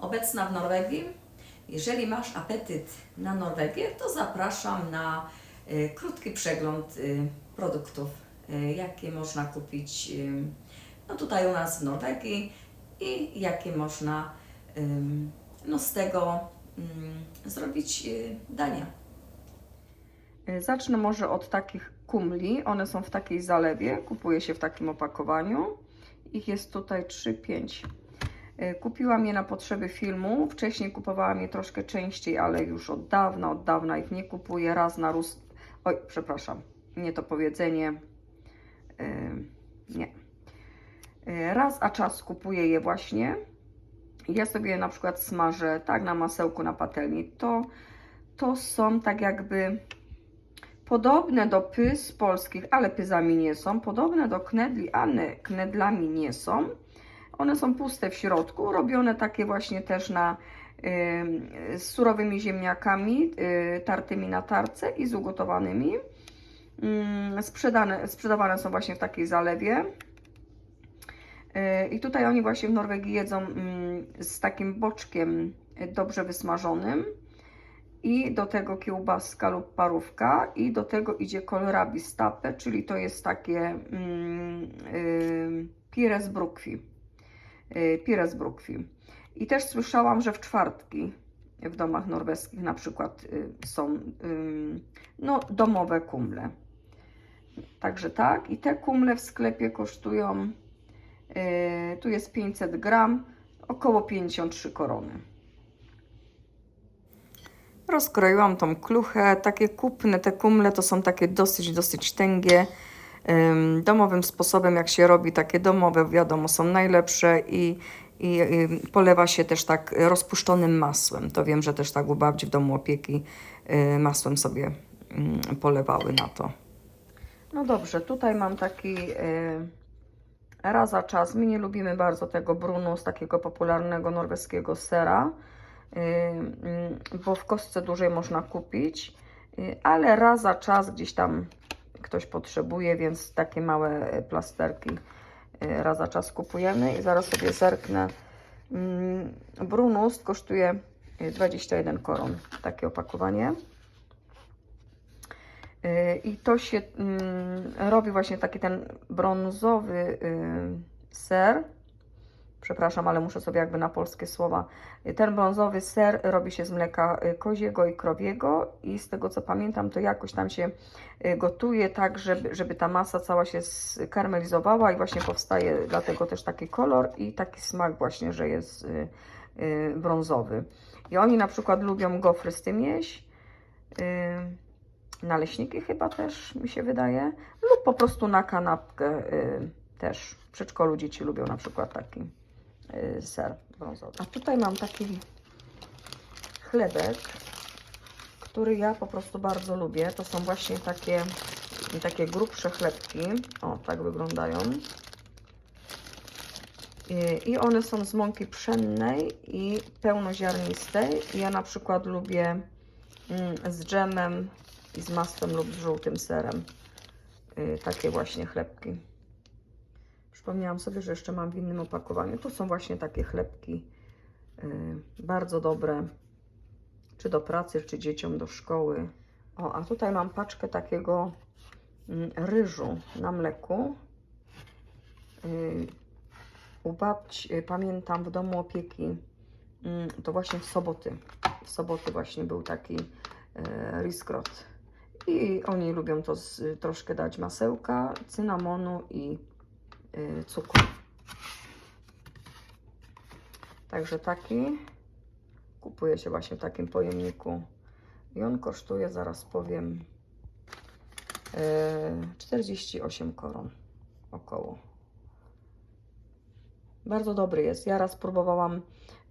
obecna w Norwegii. Jeżeli masz apetyt na Norwegię, to zapraszam na y, krótki przegląd y, produktów, y, jakie można kupić no tutaj u nas w Norwegii i jakie można no z tego ym, zrobić dania. Zacznę może od takich kumli. One są w takiej zalewie. Kupuje się w takim opakowaniu. Ich jest tutaj 3-5. Y, Kupiłam je na potrzeby filmu. Wcześniej kupowałam je troszkę częściej, ale już od dawna, od dawna ich nie kupuję. Raz na rus... Oj, przepraszam. Nie to powiedzenie. Y, nie. Y, Raz a czas kupuję je właśnie. Ja sobie na przykład smażę tak na masełku na patelni. To, to są tak jakby podobne do pys polskich, ale pyzami nie są. Podobne do knedli, ale knedlami nie są. One są puste w środku, robione takie właśnie też na y, z surowymi ziemniakami, y, tartymi na tarce i z ugotowanymi. Mm, sprzedane, sprzedawane są właśnie w takiej zalewie. Y, I tutaj oni właśnie w Norwegii jedzą mm, z takim boczkiem y, dobrze wysmażonym. I do tego kiełbaska lub parówka. I do tego idzie kohlrabi stape, czyli to jest takie mm, y, pire z brukwi. Y, pire z brukwi. I też słyszałam, że w czwartki w domach norweskich na przykład y, są y, no, domowe kumle. Także tak. I te kumle w sklepie kosztują Yy, tu jest 500 gram, około 53 korony. Rozkroiłam tą kluchę. Takie kupne, te kumle to są takie dosyć, dosyć tęgie. Ym, domowym sposobem, jak się robi takie domowe, wiadomo, są najlepsze i, i, i polewa się też tak rozpuszczonym masłem. To wiem, że też tak u babci w domu opieki y, masłem sobie polewały na to. No dobrze, tutaj mam taki y, raz a czas. My nie lubimy bardzo tego brunu z takiego popularnego norweskiego sera, y, y, bo w kostce dużej można kupić, y, ale raz a czas gdzieś tam ktoś potrzebuje, więc takie małe y, plasterki y, raz a czas kupujemy i zaraz sobie zerknę. Brunust kosztuje y, 21 koron, takie opakowanie. Y, I to się mm, robi właśnie taki ten brązowy ser. Przepraszam, ale muszę sobie jakby na polskie słowa. Ten brązowy ser robi się z mleka y, koziego i krowiego i z tego co pamiętam, to jakoś tam się y, gotuje tak, żeby, żeby ta masa cała się skarmelizowała i właśnie powstaje dlatego też taki kolor i taki smak właśnie, że jest y, brązowy. I oni na przykład lubią gofry z tym jeść. Naleśniki chyba też mi się wydaje, lub po prostu na kanapkę też. W przedszkolu dzieci lubią na przykład taki ser brązowy. A tutaj mam taki chlebek, który ja po prostu bardzo lubię. To są właśnie takie, takie grubsze chlebki. O, tak wyglądają. I- I one są z mąki pszennej i pełnoziarnistej. Ja na przykład lubię mm, z dżemem i z masłem lub z żółtym serem. Y, takie właśnie chlebki. Przypomniałam sobie, że jeszcze mam w innym opakowaniu. To są właśnie takie chlebki y, bardzo dobre, czy do pracy, czy dzieciom do szkoły. O, a tutaj mam paczkę takiego mm, ryżu na mleku. Y, u babci, y, pamiętam w domu opieki, mm, to właśnie w soboty. W soboty właśnie był taki riskrot. I oni lubią to z, troszkę dać masełka, cynamonu i cukru. Także taki kupuje się właśnie w takim pojemniku. I on kosztuje, zaraz powiem, e, 48 koron około. Bardzo dobry jest. Ja raz próbowałam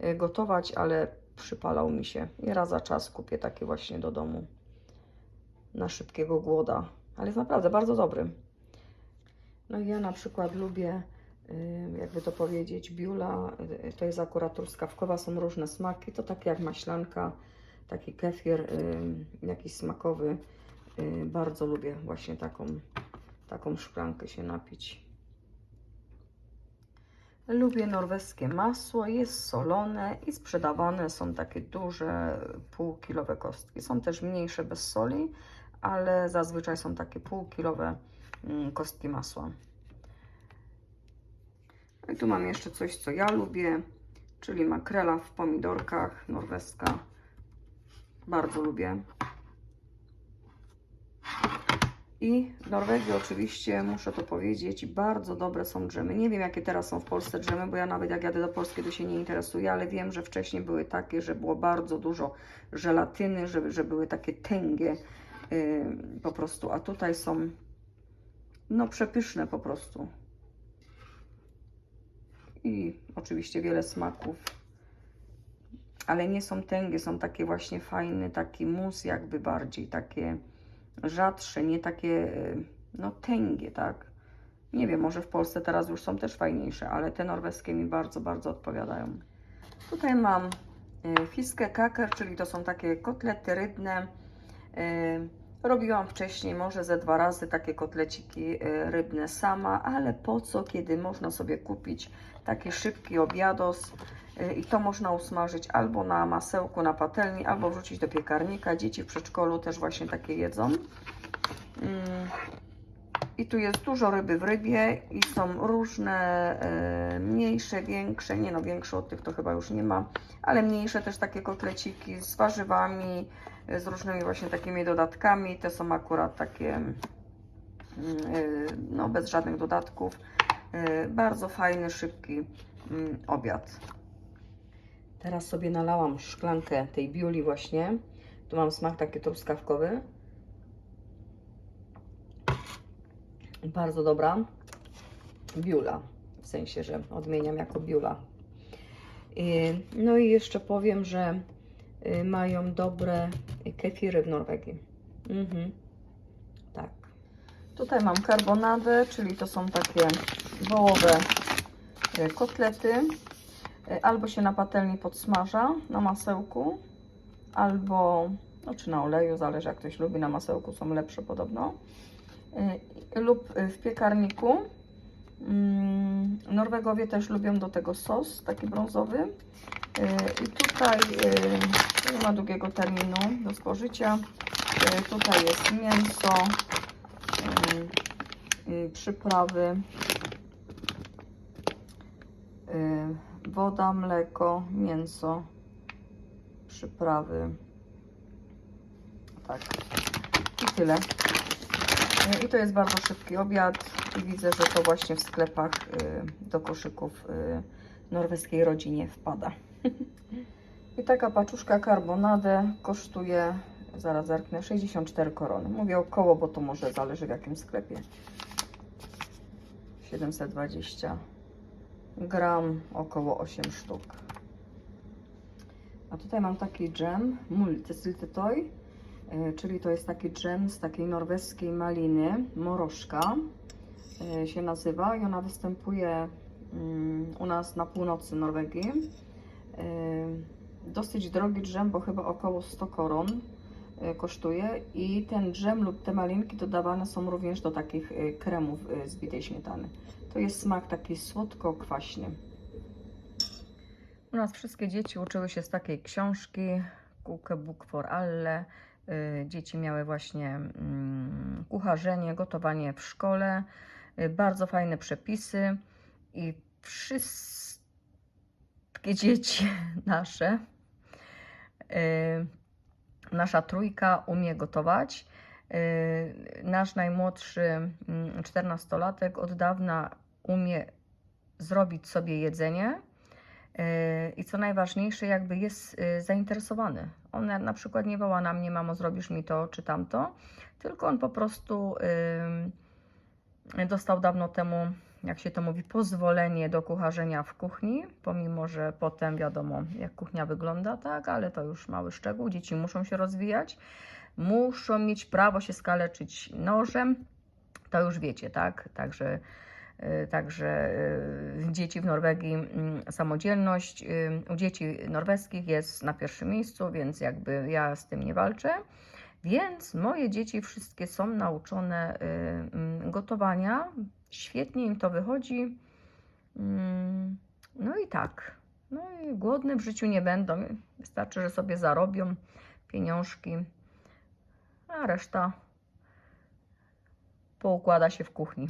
y, gotować, ale przypalał mi się. I raz za czas kupię taki właśnie do domu na szybkiego głoda. Ale jest naprawdę bardzo dobry. No ja na przykład lubię, jakby to powiedzieć, biula. y, To jest akurat truskawkowa, są różne smaki. To takie jak maślanka, taki kefir, jakiś smakowy. Y, Bardzo lubię właśnie taką, taką szklankę się napić. Lubię norweskie masło, jest solone i sprzedawane są takie duże półkilowe kostki. Są też mniejsze bez soli, ale zazwyczaj są takie półkilowe kostki masła. No I tu mam jeszcze coś, co ja lubię, czyli makrela w pomidorkach, norweska. Bardzo lubię. I w Norwegii oczywiście, muszę to powiedzieć, bardzo dobre są dżemy. Nie wiem, jakie teraz są w Polsce dżemy, bo ja nawet jak jadę do Polski, to się nie interesuję, ale wiem, że wcześniej były takie, że było bardzo dużo żelatyny, że, że były takie tęgie yy, po prostu, a tutaj są no przepyszne po prostu. I oczywiście wiele smaków, ale nie są tęgie, są takie właśnie fajne, taki mus jakby bardziej, takie rzadsze, nie takie e, no tęgie, tak? Nie wiem, może w Polsce teraz już są też fajniejsze, ale te norweskie mi bardzo, bardzo odpowiadają. Tutaj mam e, fiskę kaker, czyli to są takie kotlety rybne. Robiłam wcześniej może ze dwa razy takie kotleciki e, rybne sama, ale po co, kiedy można sobie kupić taki szybki obiados e, i to można usmażyć albo na masełku, na patelni, albo wrzucić do piekarnika. Dzieci w przedszkolu też właśnie takie jedzą. Mm. I tu jest dużo ryby w rybie i są różne, e, mniejsze, większe, nie no większe od tych to chyba już nie ma, ale mniejsze też takie kotleciki z warzywami, z różnymi właśnie takimi dodatkami. Te są akurat takie mm, e, no bez żadnych dodatków. E, bardzo fajny, szybki mm, obiad. Teraz sobie nalałam szklankę tej biuli właśnie. Tu mam smak taki truskawkowy. Bardzo dobra. Biula. W sensie, że odmieniam jako biula. I- No i jeszcze powiem, że y, mają dobre kefiry w Norwegii. Mhm. Tak. Tutaj mam karbonadę, czyli to są takie wołowe y, kotlety. Y, Albo się na patelni podsmaża na masełku, albo no, czy na oleju, zależy jak ktoś lubi, na masełku są lepsze podobno. Y, Lub w piekarniku. Mm, Norwegowie też lubią do tego sos, taki brązowy. I tutaj nie ma długiego terminu do spożycia. Y, Tutaj jest mięso, y, przyprawy, y, woda, mleko, mięso, przyprawy. Tak. I tyle. I to jest bardzo szybki obiad. I widzę, że to właśnie w sklepach do koszyków norweskiej rodzinie wpada. I taka paczuszka carbonade kosztuje, zaraz zerknę, 64 korony. Mówię około, bo to może zależy w jakim sklepie. 720 gram, około 8 sztuk. A tutaj mam taki dżem, multisyltetoj, y, czyli to jest taki dżem z takiej norweskiej maliny, morożka y, się nazywa i ona występuje mm, u nas na północy Norwegii. Dosyć drogi dżem, bo chyba około 100 koron y, kosztuje i ten dżem lub te malinki dodawane są również do takich y, kremów y, z bitej śmietany. To jest smak taki słodko-kwaśny. U nas wszystkie dzieci uczyły się z takiej książki Kuke Book for Alle. Dzieci miały właśnie mm, kucharzenie, gotowanie w szkole. Bardzo fajne przepisy i wszystkie dzieci nasze, nasza trójka umie gotować. Y, Nasz najmłodszy mm, 14-latek od dawna umie zrobić sobie jedzenie. Yy, I co najważniejsze, jakby jest zainteresowany. On na, przykład nie woła na mnie, mamo, zrobisz mi to czy tamto, tylko on po prostu dostał dawno temu, jak się to mówi, pozwolenie do kucharzenia w kuchni, pomimo że potem wiadomo, jak kuchnia wygląda, tak, ale to już mały szczegół. Dzieci muszą się rozwijać, muszą mieć prawo się skaleczyć nożem, to już wiecie, tak? Także. Y, Także y, dzieci w Norwegii, mm, samodzielność y, u dzieci norweskich jest na pierwszym miejscu, więc jakby ja z tym nie walczę. Więc moje dzieci wszystkie są nauczone mm, gotowania. Świetnie im to wychodzi. Mm, No i tak. No i w życiu nie będą. Wystarczy, że sobie zarobią pieniążki, a reszta poukłada się w kuchni.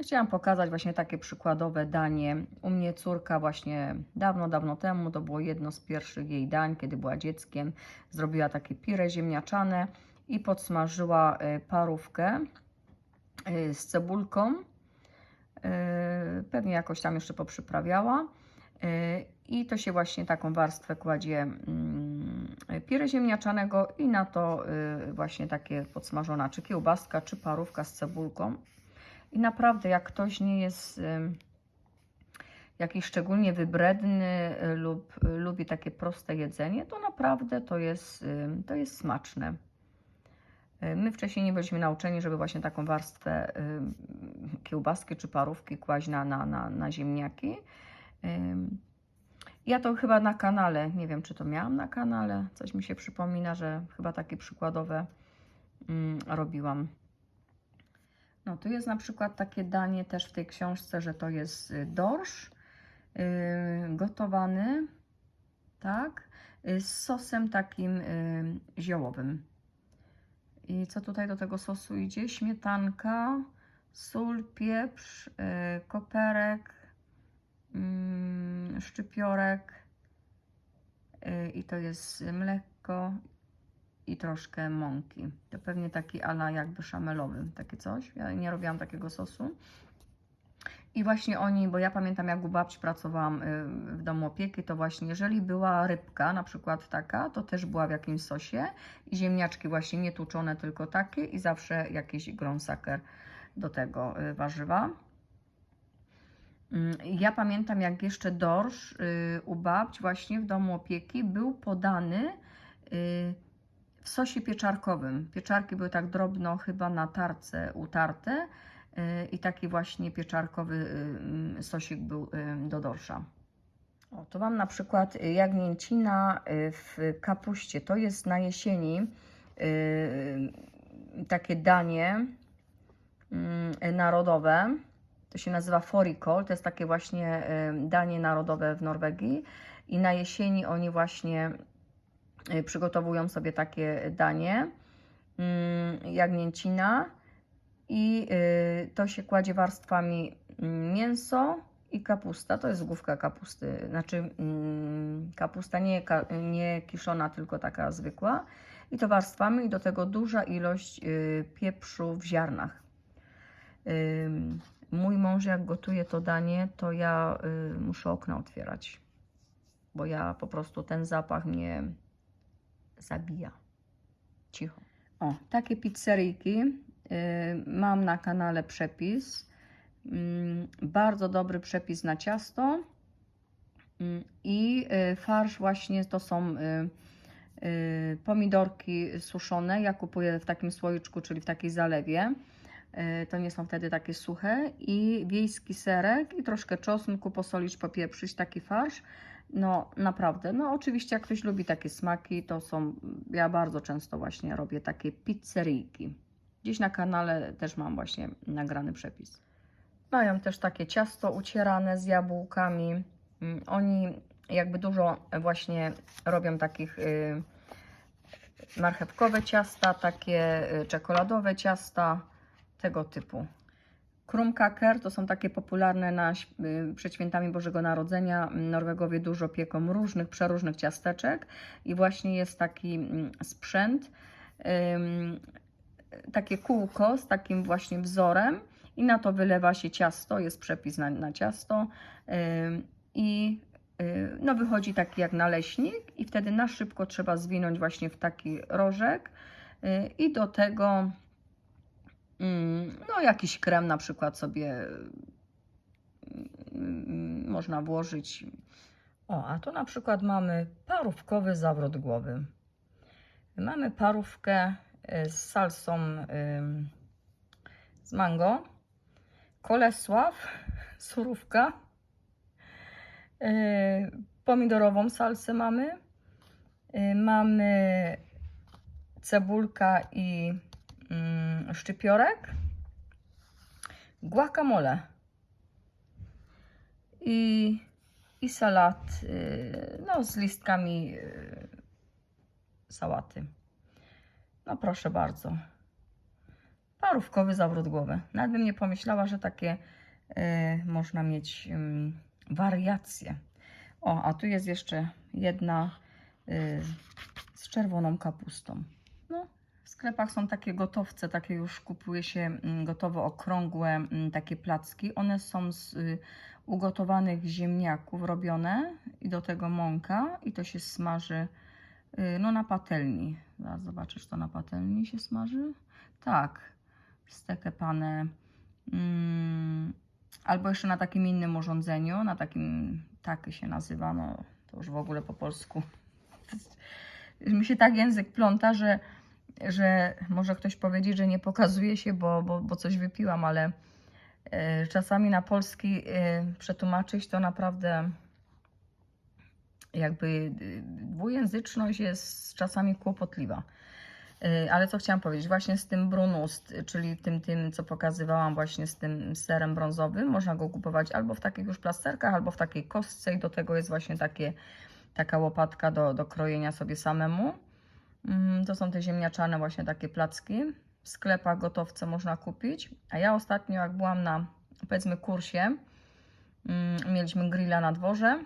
Chciałam pokazać właśnie takie przykładowe danie. U mnie córka właśnie dawno, dawno temu, to było jedno z pierwszych jej dań, kiedy była dzieckiem, zrobiła takie pire ziemniaczane i podsmażyła y, parówkę y, z cebulką. Y, Pewnie jakoś tam jeszcze poprzyprawiała. Y, I to się właśnie taką warstwę kładzie mm, pire ziemniaczanego i na to y, właśnie takie podsmażona czy kiełbaska, czy parówka z cebulką. I naprawdę jak ktoś nie jest jakiś szczególnie wybredny lub lubi takie proste jedzenie, to naprawdę to jest, to jest smaczne. Y, My wcześniej nie byliśmy nauczeni, żeby właśnie taką warstwę ym, kiełbaski czy parówki kłaść na, na, na, na ziemniaki. Ja to chyba na kanale, nie wiem czy to miałam na kanale, coś mi się przypomina, że chyba takie przykładowe mm, robiłam. No tu jest na przykład takie danie też w tej książce, że to jest y, dorsz gotowany, tak, y, z sosem takim y, ziołowym. I co tutaj do tego sosu idzie? Śmietanka, sól, pieprz, y, koperek, mm, szczypiorek y, i to jest mleko i troszkę mąki. To pewnie taki ala jakby szamelowy, takie coś. Ja nie robiłam takiego sosu. I właśnie oni, bo ja pamiętam jak u babci pracowałam y, w domu opieki, to właśnie jeżeli była rybka, na przykład taka, to też była w jakimś sosie i ziemniaczki właśnie nie tłuczone, tylko takie i zawsze jakiś grąsaker do tego y, warzywa. Mm, Ja pamiętam, jak jeszcze dorsz y, u babci właśnie w domu opieki był podany w sosie pieczarkowym. Pieczarki były tak drobno chyba na tarce utarte i taki właśnie pieczarkowy y, mm, sosik był y, do dorsza. O, to mam na przykład y, jagnięcina y, w kapuście. To jest na jesieni y, takie danie mm, narodowe. To się nazywa forikol. To jest takie właśnie y, danie narodowe w Norwegii. I na jesieni oni właśnie y, przygotowują sobie takie danie. mm, Jagnięcina. I y, to się kładzie warstwami mm, mięso i kapusta. To jest główka kapusty. Znaczy mm, kapusta nie, nie kiszona, tylko taka zwykła. I to warstwami i do tego duża ilość y, pieprzu w ziarnach. Mój mąż jak gotuje to danie, to ja y, muszę okna otwierać, bo ja po prostu ten zapach mnie zabija. Cicho. O, takie pizzeryjki. Y, mam na kanale przepis. Mm, bardzo dobry przepis na ciasto. Mm, I y, farsz właśnie to są y, pomidorki suszone. Ja kupuję w takim słoiczku, czyli w takiej zalewie. To nie są wtedy takie suche. I wiejski serek i troszkę czosnku, posolić, popieprzyć, taki farsz. No naprawdę, no oczywiście jak ktoś lubi takie smaki, to są, ja bardzo często właśnie robię takie pizzeryjki. Gdzieś na kanale też mam właśnie nagrany przepis. Mają też takie ciasto ucierane z jabłkami. Mm, Oni jakby dużo właśnie robią takich y, marchewkowe ciasta, takie y, czekoladowe ciasta, tego typu. Krumkaker to są takie popularne na, y, przed świętami Bożego Narodzenia. Norwegowie dużo pieką różnych, przeróżnych ciasteczek i właśnie jest taki mm, sprzęt, takie kółko z takim właśnie wzorem i na to wylewa się ciasto, jest przepis na, na ciasto i y, no wychodzi taki jak naleśnik i wtedy na szybko trzeba zwinąć właśnie w taki rożek y, i do tego No, jakiś krem na przykład sobie można włożyć. O, a tu na przykład mamy parówkowy zawrot głowy. Mamy parówkę z salsą ym, z mango, kolesław, surówka, y, pomidorową salsę mamy, y, mamy cebulka i mm, szczypiorek, guacamole i i salat y, no, z listkami y, sałaty. No proszę bardzo. Parówkowy zawrót głowy. Nawet bym nie pomyślała, że takie y, można mieć ym, wariacje. O, a tu jest jeszcze jedna y, z czerwoną kapustą. No, w sklepach są takie gotowce, takie już kupuje się gotowo okrągłe takie placki. One są z y, ugotowanych ziemniaków robione i do tego mąka i to się smaży y, no na patelni. Zaraz zobaczysz, to na patelni się smaży? Tak, stekepane. Mm, albo jeszcze na takim innym urządzeniu, na takim, tak się nazywa, no to już w ogóle po polsku. Mi się tak język pląta, że, że może ktoś powiedzieć, że nie pokazuje się, bo, bo, bo coś wypiłam, ale e, czasami na polski e, przetłumaczyć to naprawdę jakby e, dwujęzyczność jest czasami kłopotliwa. E, Ale co chciałam powiedzieć, właśnie z tym brunust, czyli tym, tym, co pokazywałam właśnie z tym serem brązowym, można go kupować albo w takich już plasterkach, albo w takiej kostce i do tego jest właśnie takie, taka łopatka do, do krojenia sobie samemu. Mm, To są te ziemniaczane właśnie takie placki. W sklepach gotowce można kupić. A ja ostatnio jak byłam na powiedzmy kursie, mm, mieliśmy grilla na dworze,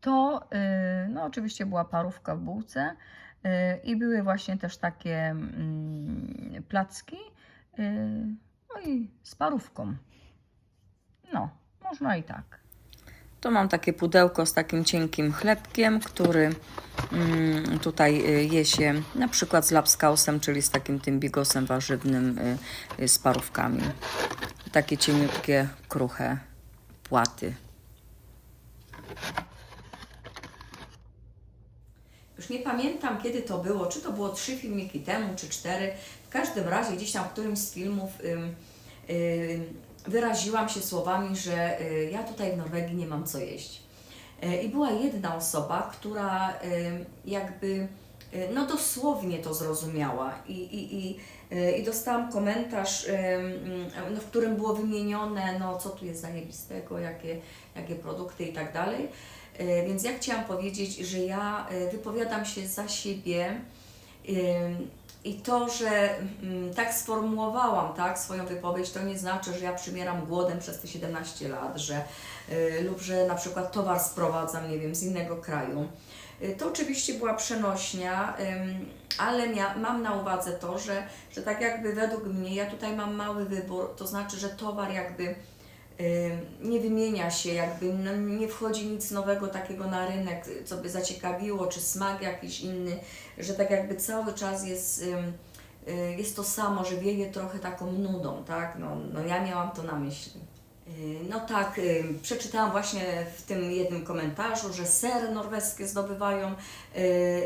to yy, no oczywiście była parówka w bułce yy, i były właśnie też takie mm, placki yy, no i z parówką. No, można i tak. To mam takie pudełko z takim cienkim chlebkiem, który mm, tutaj y, je się na przykład z lapskausem, czyli z takim tym bigosem warzywnym y, y, z parówkami. Takie cieniutkie, kruche płaty. Już nie pamiętam, kiedy to było, czy to było trzy filmiki temu, czy cztery. W każdym razie gdzieś tam w którymś z filmów wyraziłam się słowami, że y, ja tutaj w Norwegii nie mam co jeść. Y, I była jedna osoba, która jakby y, no dosłownie to zrozumiała i, i, i, i dostałam komentarz, no, w którym było wymienione, no co tu jest zajebistego, jakie, jakie produkty i tak dalej. Y, Więc ja chciałam powiedzieć, że ja y, wypowiadam się za siebie i to, że mm, tak sformułowałam tak, swoją wypowiedź, to nie znaczy, że ja przymieram głodem przez te 17 lat, że, y, lub że na przykład towar sprowadzam, nie wiem, z innego kraju. To oczywiście była przenośnia, ale mam na uwadze to, że, że tak jakby według mnie ja tutaj mam mały wybór, to znaczy, że towar jakby nie wymienia się, jakby no, nie wchodzi nic nowego takiego na rynek, co by zaciekawiło, czy smak jakiś inny, że tak jakby cały czas jest, y, jest to samo, że wieje trochę taką nudą, tak? No, no ja miałam to na myśli. Y, No tak, y, przeczytałam właśnie w tym jednym komentarzu, że sery norweskie zdobywają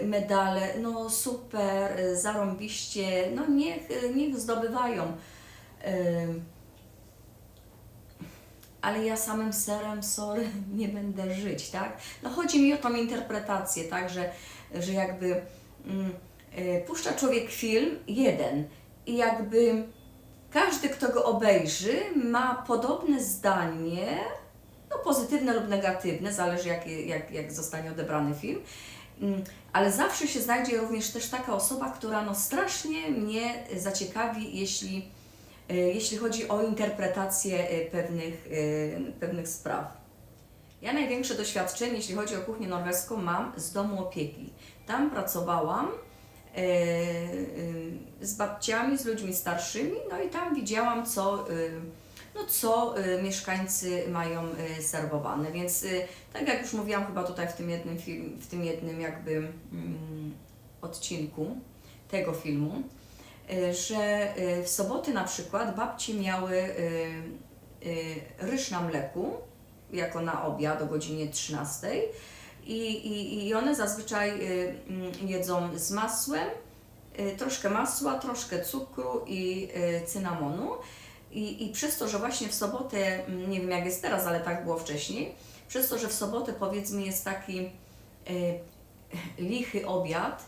medale. No super, zarąbiście, no niech, niech zdobywają. Ale ja samym serem, sorry, nie będę żyć, tak? No chodzi mi o tą interpretację, tak, że, że jakby mm, y, puszcza człowiek film jeden i jakby każdy, kto go obejrzy, ma podobne zdanie, no pozytywne lub negatywne, zależy jak, jak, jak zostanie odebrany film, Mm, ale zawsze się znajdzie również też taka osoba, która no strasznie mnie zaciekawi, jeśli, jeśli chodzi o interpretację y, pewnych, y, pewnych spraw. Ja największe doświadczenie, jeśli chodzi o kuchnię norweską, mam z domu opieki. Tam pracowałam e, e, z babciami, z ludźmi starszymi, no i tam widziałam, co, e, no, co e, mieszkańcy mają e, serwowane. Więc e, tak jak już mówiłam chyba tutaj w tym jednym film, w tym jednym jakby mm, odcinku tego filmu, e, że e, w soboty na przykład babci miały e, ryż na mleku, jako na obiad o godzinie 13 i, i, i one zazwyczaj y, mm, jedzą z masłem, y, troszkę masła, troszkę cukru i y, cynamonu. I, I przez to, że właśnie w sobotę, mm, nie wiem jak jest teraz, ale tak było wcześniej, przez to, że w sobotę powiedzmy jest taki y, lichy obiad,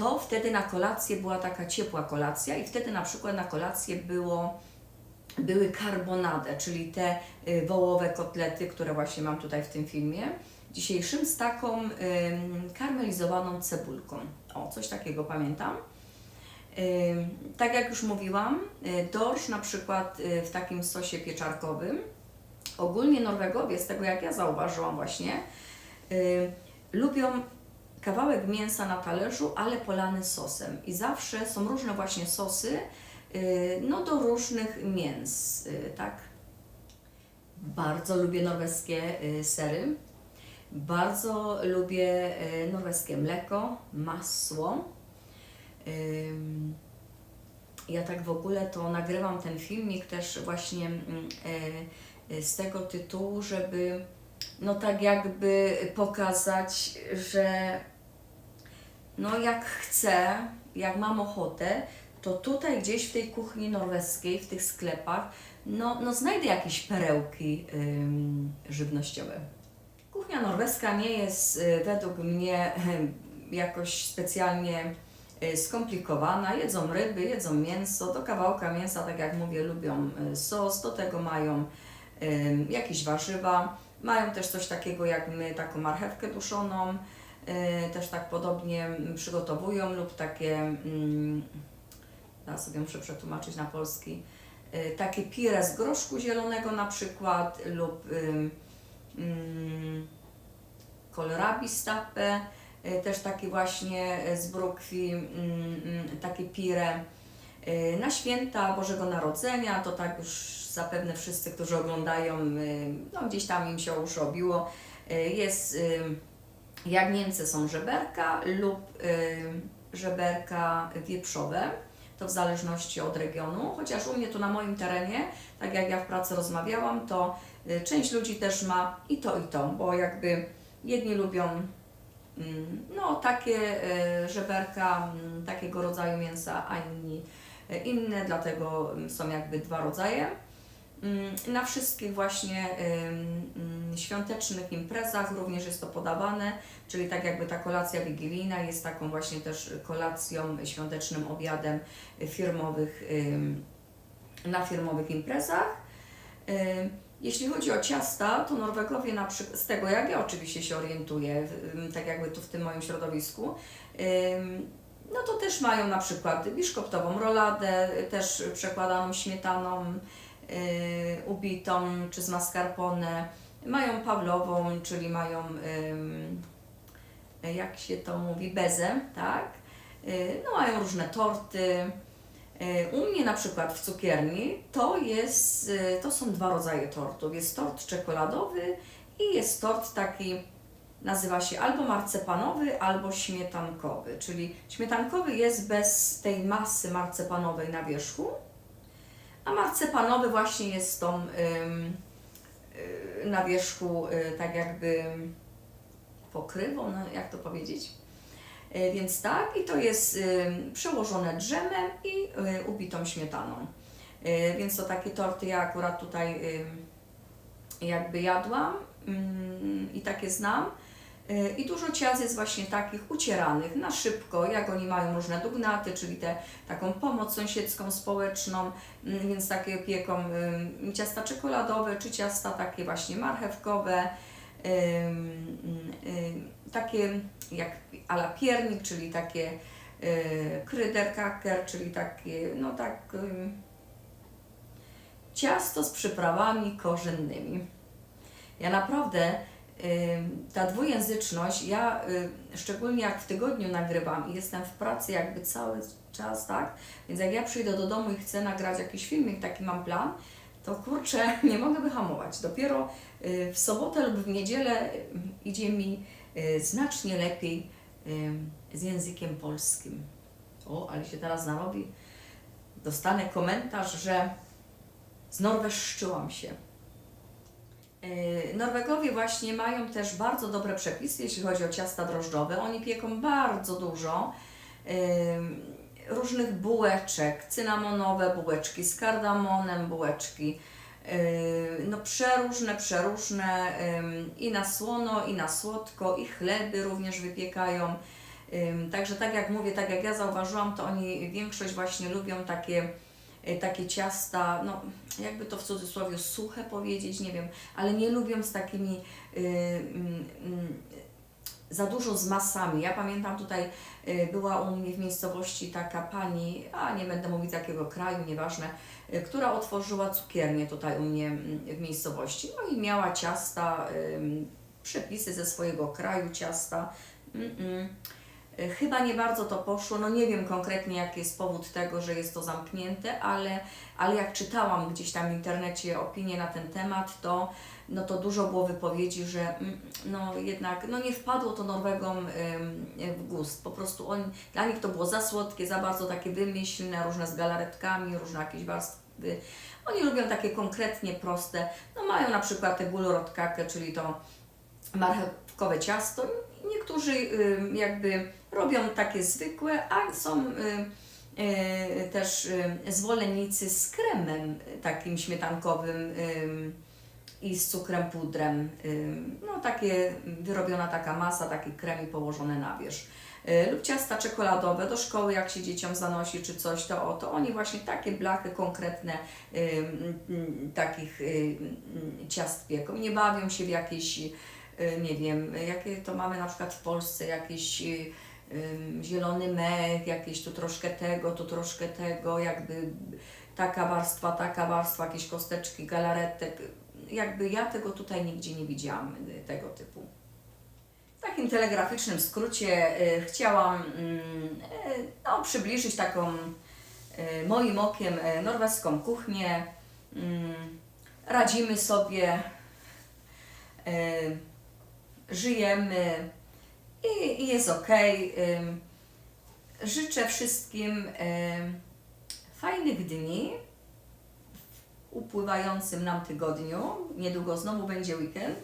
to wtedy na kolację była taka ciepła kolacja i wtedy na przykład na kolację było były carbonade, czyli te y, wołowe kotlety, które właśnie mam tutaj w tym filmie dzisiejszym, z taką karmelizowaną cebulką. O, coś takiego pamiętam. Tak jak już mówiłam, y, dorsz na przykład y, w takim sosie pieczarkowym. Ogólnie Norwegowie, z tego jak ja zauważyłam właśnie, lubią kawałek mięsa na talerzu, ale polany sosem. I zawsze są różne właśnie sosy, y, no do różnych mięs, y, tak? Bardzo lubię norweskie y, sery. Bardzo lubię norweskie mleko, masło. Ja tak w ogóle to nagrywam ten filmik też właśnie mm, z tego tytułu, żeby no tak jakby pokazać, że no jak chcę, jak mam ochotę, to tutaj gdzieś w tej kuchni norweskiej, w tych sklepach, no, no znajdę jakieś perełki ym, żywnościowe. Kuchnia norweska nie jest y, według mnie em, jakoś specjalnie y, skomplikowana. Jedzą ryby, jedzą mięso, do kawałka mięsa, tak jak mówię, lubią y, sos, do tego mają ym, jakieś warzywa. Mają też coś takiego jak my, taką marchewkę duszoną, y, też tak podobnie mm, przygotowują lub takie, mm, teraz sobie muszę przetłumaczyć na polski, y, takie pire z groszku zielonego na przykład lub ym, mm, kohlrabi stappe, y, też taki właśnie y, z brukwi, mm, mm, takie pire. Y, Na święta Bożego Narodzenia, to tak już zapewne wszyscy, którzy oglądają, y, no gdzieś tam im się już robiło, y, jest, jak Niemcy są żeberka lub żeberka wieprzowe, to w zależności od regionu, chociaż u mnie tu na moim terenie, tak jak ja w pracy rozmawiałam, to część ludzi też ma i to i to, bo jakby jedni lubią mm, no takie żeberka, mm, takiego rodzaju mięsa, a inni inne, dlatego mm, są jakby dwa rodzaje. Mm, Na wszystkich właśnie ym, świątecznych imprezach również jest to podawane, czyli tak jakby ta kolacja wigilijna jest taką właśnie też kolacją, świątecznym obiadem firmowych, ym, na firmowych imprezach. Jeśli chodzi o ciasta, to Norwegowie na przykład, z tego jak ja oczywiście się orientuję, tak jakby tu w tym moim środowisku, no to też mają na przykład biszkoptową roladę, też przekładaną śmietaną, y, ubitą czy z mascarpone. Mają pawlową, czyli mają, jak się to mówi, bezę, tak? Y, No mają różne torty. Y, U mnie na przykład w cukierni to jest, to są dwa rodzaje tortów. Jest tort czekoladowy i jest tort taki, nazywa się albo marcepanowy, albo śmietankowy. Czyli śmietankowy jest bez tej masy marcepanowej na wierzchu, a marcepanowy właśnie jest tą y, na wierzchu y, tak jakby pokrywą, no jak to powiedzieć. Y, Więc tak, i to jest przełożone drzemem i ubitą śmietaną. Więc to takie torty ja akurat tutaj jakby jadłam i takie znam. Y, I dużo ciast jest właśnie takich ucieranych na szybko, jak oni mają różne dugnaty, czyli te, taką pomoc sąsiedzką, społeczną, mm, więc takie pieką ym, ciasta czekoladowe, czy ciasta takie właśnie marchewkowe, takie jak ala piernik, czyli takie y, kryderkaker, czyli takie, no tak, ciasto z przyprawami korzennymi. Ja naprawdę ta dwujęzyczność, ja y, szczególnie jak w tygodniu nagrywam i jestem w pracy jakby cały czas, tak? Więc jak ja przyjdę do domu i chcę nagrać jakiś filmik, taki mam plan, to kurczę, nie mogę wyhamować. Dopiero y, w sobotę lub w niedzielę y, idzie mi znacznie lepiej z językiem polskim. O, ale się teraz narobi. Dostanę komentarz, że znorweszczyłam się. Yy, Norwegowie właśnie mają też bardzo dobre przepisy, jeśli chodzi o ciasta drożdżowe. Oni pieką bardzo dużo yy, różnych bułeczek, cynamonowe bułeczki z kardamonem, bułeczki. yy, No przeróżne, przeróżne i na słono, i na słodko, i chleby również wypiekają. Także tak jak mówię, tak jak ja zauważyłam, to oni większość właśnie lubią takie takie ciasta, no jakby to w cudzysłowie suche powiedzieć, nie wiem, ale nie lubią z takimi y, mm, mm, za dużo z masami. Ja pamiętam tutaj y, była u mnie w miejscowości taka pani, a nie będę mówić z jakiego kraju, nieważne, y, która otworzyła cukiernię tutaj u mnie mm, w miejscowości. No i miała ciasta, ym, przepisy ze swojego kraju ciasta. Y, Chyba nie bardzo to poszło, no nie wiem konkretnie jaki jest powód tego, że jest to zamknięte, ale, ale jak czytałam gdzieś tam w internecie opinie na ten temat, to, no to dużo było wypowiedzi, że mm, no jednak no nie wpadło to Norwegom w gust. Po prostu oni, dla nich to było za słodkie, za bardzo takie wymyślne, różne z galaretkami, różne jakieś warstwy. Oni lubią takie konkretnie proste, no mają na przykład te gulrotkakę, czyli to marchewkowe ciasto. Niektórzy ym, jakby robią takie zwykłe, a są ym, y, też y, zwolennicy z kremem y, takim śmietankowym ym, i z cukrem pudrem. No takie wyrobiona taka masa, taki krem i położone na wierzch. Y, Lub ciasta czekoladowe do szkoły, jak się dzieciom zanosi czy coś, to, o, to oni właśnie takie blachy konkretne takich ciast pieką. Nie bawią się w jakieś, y, nie wiem, jakie to mamy na przykład w Polsce, jakieś y, zielony mech, jakieś tu troszkę tego, tu troszkę tego, jakby taka warstwa, taka warstwa, jakieś kosteczki, galaretek. Jakby ja tego tutaj nigdzie nie widziałam, y, tego typu. W takim telegraficznym skrócie y, chciałam mm, y, no, przybliżyć taką y, moim okiem y, norweską kuchnię. Mm, radzimy sobie, y, żyjemy i, i jest ok. Życzę wszystkim y, fajnych dni w upływającym nam tygodniu. Niedługo znowu będzie weekend.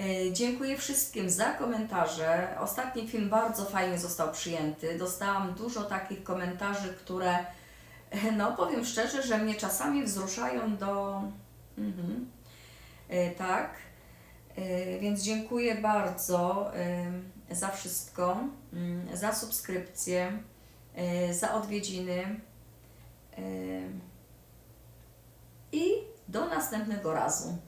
E, Dziękuję wszystkim za komentarze. Ostatni film bardzo fajnie został przyjęty. Dostałam dużo takich komentarzy, które, no powiem szczerze, że mnie czasami wzruszają do. Mhm. E, Tak. E, Więc dziękuję bardzo e, za wszystko, mm, za subskrypcję, za odwiedziny. I do następnego razu.